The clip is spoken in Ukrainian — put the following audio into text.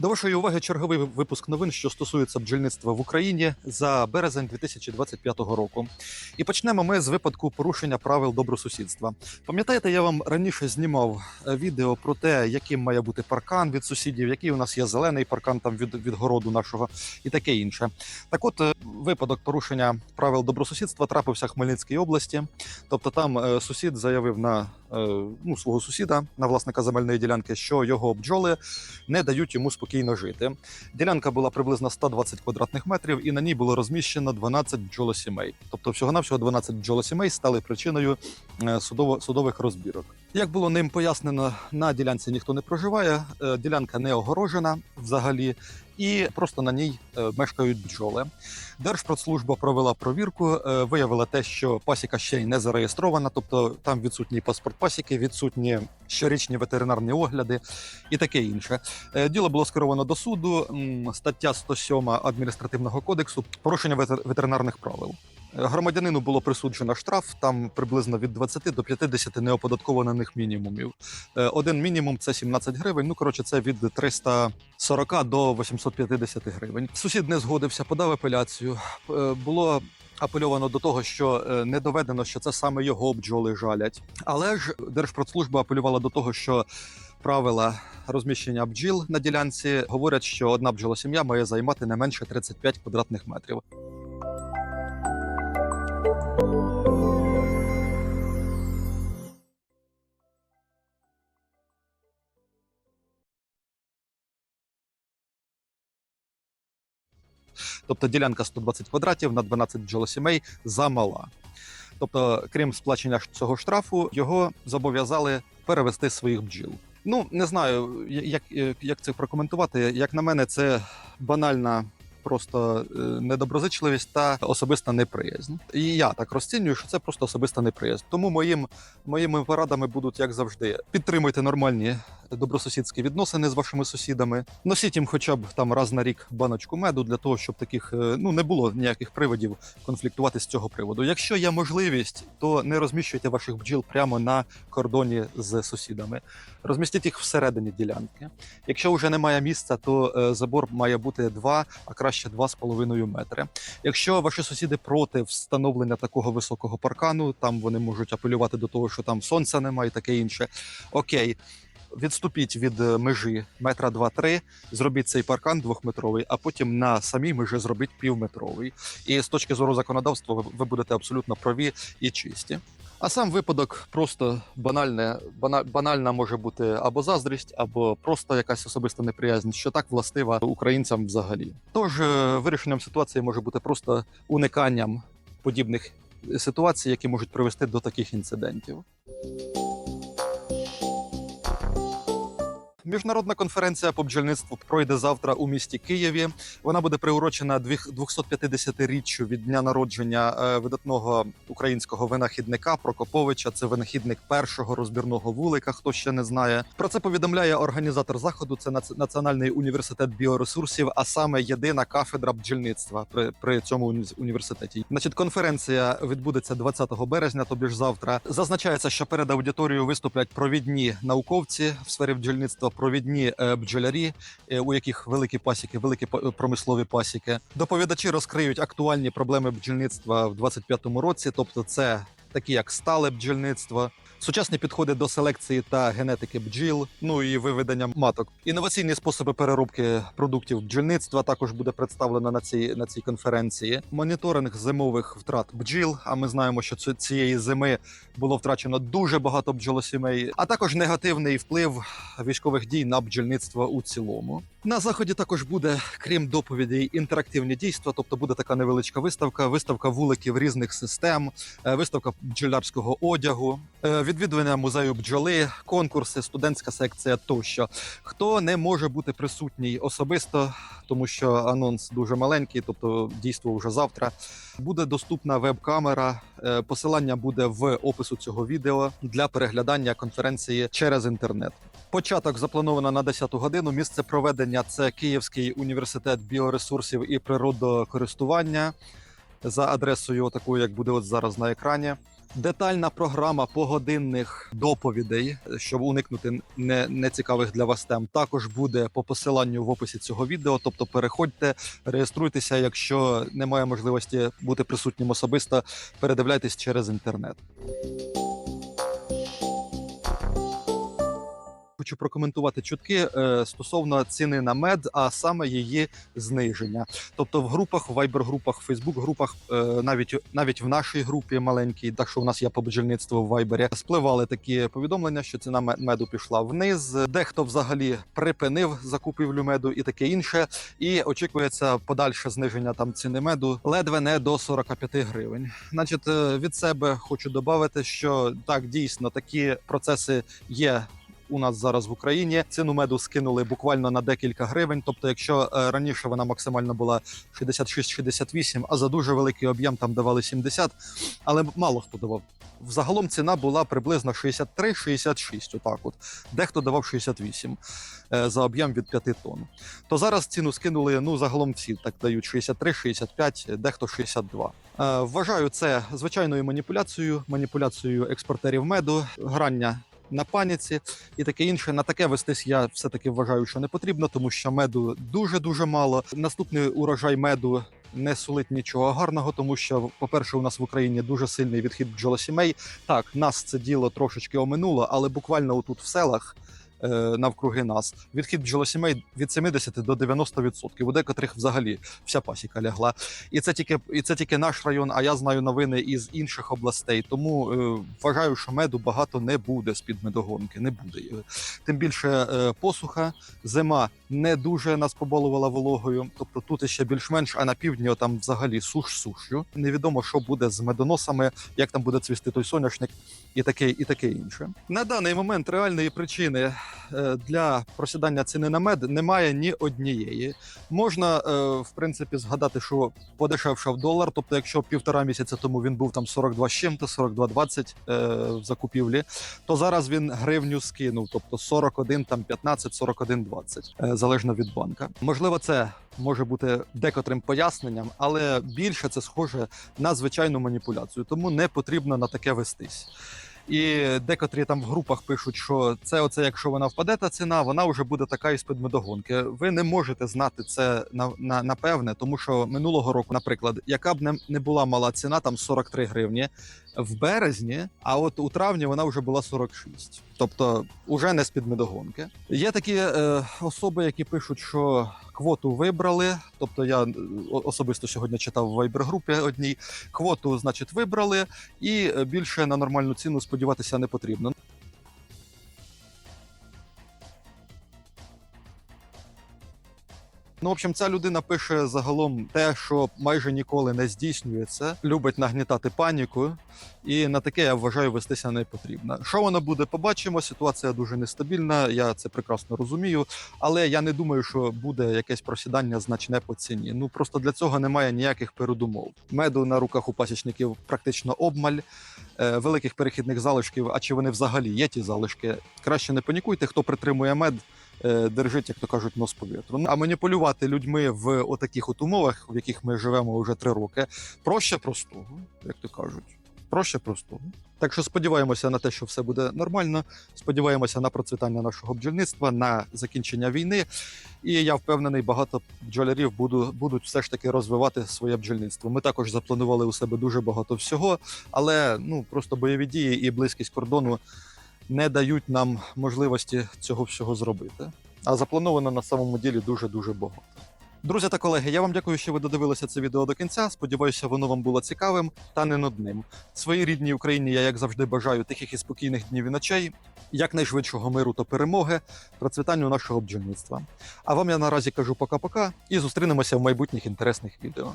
До вашої уваги черговий випуск новин, що стосується бджільництва в Україні за березень 2025 року. І почнемо ми з випадку порушення правил добросусідства. Пам'ятаєте, я вам раніше знімав е, відео про те, яким має бути паркан від сусідів, який у нас є зелений паркан там від, від городу нашого і таке інше. Так, от е, випадок порушення правил добросусідства трапився в Хмельницькій області. Тобто, там е, сусід заявив на е, ну, свого сусіда, на власника земельної ділянки, що його бджоли не дають йому спокійно жити. Ділянка була приблизно 120 квадратних метрів, і на ній було розміщено 12 бджолосімей. Тобто, всього навсього 12 бджолосімей стали причиною е, судово судових розбірок. Як було ним пояснено, на ділянці ніхто не проживає, е, ділянка не огорожена взагалі, і просто на ній е, мешкають бджоли. Держпродслужба провела провірку, е, виявила те, що пасіка ще й не зареєстрована, тобто там відсутній паспорт пасіки, відсутні щорічні ветеринарні огляди і таке інше. Діло було скеровано до суду. Стаття 107 адміністративного кодексу порушення ветер- ветеринарних правил. Громадянину було присуджено штраф там приблизно від 20 до 50 неоподаткованих мінімумів. Е, Один мінімум це 17 гривень. Ну коротше, це від 340 до 850 гривень. Сусід не згодився, подав апеляцію. Е, Було апельовано до того, що е, не доведено, що це саме його бджоли жалять. Але ж Держпродслужба апелювала до того, що правила розміщення бджіл на ділянці говорять, що одна бджолосім'я має займати не менше 35 квадратних метрів. Тобто ділянка 120 квадратів на 12 бджолосімей замала. Тобто, крім сплачення цього штрафу, його зобов'язали перевести своїх бджіл. Ну не знаю, як, е, як це прокоментувати. Як на мене, це банальна. Просто е, недоброзичливість та особиста неприязнь. І я так розцінюю, що це просто особиста неприязнь. Тому моїм моїми порадами будуть як завжди: підтримуйте нормальні добросусідські відносини з вашими сусідами. Носіть їм хоча б там раз на рік баночку меду для того, щоб таких е, ну не було ніяких приводів конфліктувати з цього приводу. Якщо є можливість, то не розміщуйте ваших бджіл прямо на кордоні з сусідами. Розмістіть їх всередині ділянки. Якщо вже немає місця, то е, забор має бути 2, а краще 2,5 метри. Якщо ваші сусіди проти встановлення такого високого паркану, там вони можуть апелювати до того, що там сонця немає і таке інше. Окей. Відступіть від е, межі метра два-три, зробіть цей паркан двохметровий, а потім на самій межі зробіть півметровий. І з точки зору законодавства ви будете абсолютно праві і чисті. А сам випадок просто банальне, бана, банальна може бути або заздрість, або просто якась особиста неприязнь, що так властива українцям взагалі. Тож е, вирішенням ситуації може бути просто униканням подібних ситуацій, які можуть привести до таких інцидентів. Міжнародна конференція по бджільництву пройде завтра у місті Києві. Вона буде приурочена двіх- 250-річчю від дня народження е, видатного українського винахідника Прокоповича. Це винахідник першого розбірного вулика. Хто ще не знає. Про це повідомляє організатор заходу. Це Нац- Національний університет біоресурсів, а саме єдина кафедра бджільництва при, при цьому уні- університеті. Значить, конференція відбудеться 20 березня, тобі ж завтра. Зазначається, що перед аудиторією виступлять провідні науковці в сфері бджільництва, провідні е, бджолярі, е, у яких великі пасіки, великі промислові пасіки. Доповідачі розкриють актуальні проблеми бджільництва в 25-му році, тобто це такі як стале бджільництво, сучасні підходи до селекції та генетики бджіл, ну і виведення маток. Інноваційні способи переробки продуктів бджільництва також буде представлено на цій на цій конференції. Моніторинг зимових втрат бджіл. А ми знаємо, що ці- цієї зими було втрачено дуже багато бджолосімей, а також негативний вплив військових дій на бджільництво у цілому. На заході також буде, крім доповідей, інтерактивні дійства, тобто буде така невеличка виставка, виставка вуликів різних систем, е, виставка бджолярського одягу, е, відвідування музею бджоли, конкурси, студентська секція тощо. Хто не може бути присутній особисто, тому що анонс дуже маленький, тобто дійство вже завтра. Буде доступна веб-камера. е, Посилання буде в опису цього відео для переглядання конференції через інтернет. Початок заплановано на 10-ту годину. Місце проведення це Київський університет біоресурсів і природокористування за адресою, такою, як буде от зараз на екрані. Детальна програма погодинних доповідей, щоб уникнути не- нецікавих для вас тем, також буде по посиланню в описі цього відео. Тобто переходьте, реєструйтеся, якщо немає можливості бути присутнім особисто, передивляйтесь через інтернет. Хочу прокоментувати чутки е, стосовно ціни на мед, а саме її зниження. Тобто в групах, в вайбер-групах, фейсбук-групах, е, навіть навіть в нашій групі маленькій, так що у нас є по в вайбері, спливали такі повідомлення, що ціна ме- меду пішла вниз. Дехто взагалі припинив закупівлю меду і таке інше. І очікується подальше зниження там ціни меду ледве не до 45 гривень. Значить, е, від себе хочу додати, що так дійсно такі процеси є у нас зараз в Україні. Ціну меду скинули буквально на декілька гривень. Тобто, якщо е, раніше вона максимально була 66-68, а за дуже великий об'єм там давали 70, але мало хто давав. Взагалом ціна була приблизно 63-66, отак от. Дехто давав 68 е, за об'єм від 5 тонн. То зараз ціну скинули, ну, загалом всі так дають 63-65, дехто 62. Е, Вважаю це звичайною маніпуляцією, маніпуляцією експортерів меду, грання на паніці і таке інше. На таке вестись я все-таки вважаю, що не потрібно, тому що меду дуже-дуже мало. Наступний урожай меду не сулить нічого гарного, тому що, по-перше, у нас в Україні дуже сильний відхід бджолосімей. Так, нас це діло трошечки оминуло, але буквально отут в селах. Е, Навкруги нас відхід бджолосімей від 70 до 90%. У декотрих взагалі вся пасіка лягла. І це тільки і це тільки наш район. А я знаю новини із інших областей. Тому е, вважаю, що меду багато не буде з під медогонки. Не буде. Е, Тим більше е, посуха, зима не дуже нас побалувала вологою. Тобто тут ще більш-менш, а на півдні там взагалі суш сушю. Невідомо, що буде з медоносами, як там буде цвісти той соняшник, і таке, і таке інше. На даний момент реальної причини для просідання ціни на мед немає ні однієї. Можна, е, в принципі, згадати, що подешевшав долар. Тобто, якщо півтора місяця тому він був там 42 з чим-то, 42,20 е, в закупівлі, то зараз він гривню скинув, тобто 41, там 15, 41,20, е, залежно від банка. Можливо, це може бути декотрим поясненням, але більше це схоже на звичайну маніпуляцію, тому не потрібно на таке вестись. І декотрі там в групах пишуть, що це оце, якщо вона впаде, та ціна, вона вже буде така із медогонки. Ви не можете знати це на, на, напевне, тому що минулого року, наприклад, яка б не, не була мала ціна, там 43 гривні в березні, а от у травні вона вже була 46. Тобто, уже не з під медогонки. Є такі е, особи, які пишуть, що квоту вибрали. Тобто, я е, особисто сьогодні читав в вайбер-групі одній. Квоту, значить, вибрали, і е, більше на нормальну ціну сподіватися не потрібно. Ну, в общем, ця людина пише загалом те, що майже ніколи не здійснюється, любить нагнітати паніку, і на таке я вважаю вестися не потрібно. Що воно буде, побачимо. Ситуація дуже нестабільна. Я це прекрасно розумію, але я не думаю, що буде якесь просідання значне по ціні. Ну просто для цього немає ніяких передумов. Меду на руках у пасічників практично обмаль. Е, великих перехідних залишків. А чи вони взагалі є ті залишки? Краще не панікуйте, хто притримує мед. Е, Держить, як то кажуть, нос по вітру. А маніпулювати людьми в отаких от умовах, в яких ми живемо вже три роки, проще простого, як то кажуть. Проще простого. Так що сподіваємося на те, що все буде нормально. Сподіваємося на процвітання нашого бджільництва, на закінчення війни. І я впевнений, багато бджолярів буду, будуть все ж таки розвивати своє бджільництво. Ми також запланували у себе дуже багато всього, але ну просто бойові дії і близькість кордону не дають нам можливості цього всього зробити. А заплановано на самому ділі дуже дуже багато. Друзі та колеги, я вам дякую, що ви додивилися це відео до кінця. Сподіваюся, воно вам було цікавим та не нудним. Своїй рідній Україні я, як завжди, бажаю тихих і спокійних днів і ночей, якнайшвидшого миру та перемоги, процвітанню нашого бджільництва. А вам я наразі кажу пока-пока і зустрінемося в майбутніх інтересних відео.